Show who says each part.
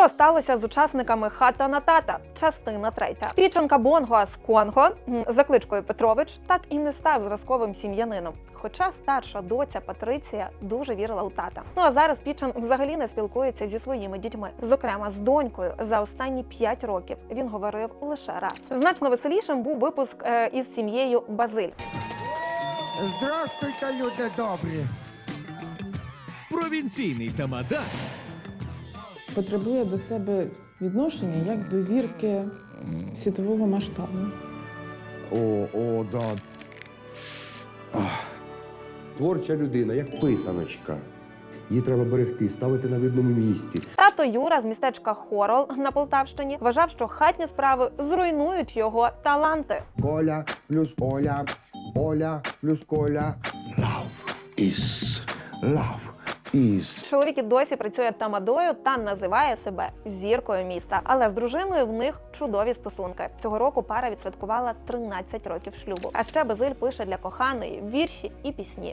Speaker 1: Що сталося з учасниками хата на тата? Частина третя. Піченка Бонго з Конго за кличкою Петрович так і не став зразковим сім'янином. Хоча старша доця Патриція дуже вірила у тата. Ну а зараз Пічен взагалі не спілкується зі своїми дітьми. Зокрема, з донькою за останні 5 років він говорив лише раз. Значно веселішим був випуск е, із сім'єю Базиль.
Speaker 2: Здравствуйте, люди добрі.
Speaker 3: Провінційний тамадан
Speaker 4: потребує до себе відношення як до зірки світового масштабу.
Speaker 5: О, о, да. Ах. Творча людина, як писаночка. Її треба берегти, ставити на видному місці.
Speaker 1: Тато Юра з містечка Хорол на Полтавщині вважав, що хатні справи зруйнують його таланти.
Speaker 5: Коля плюс Оля, Оля плюс Коля. Love is love is.
Speaker 1: Чоловік досі працює тамадою та називає себе зіркою міста. Але з дружиною в них чудові стосунки. Цього року пара відсвяткувала 13 років шлюбу. А ще Базиль пише для коханої вірші і пісні.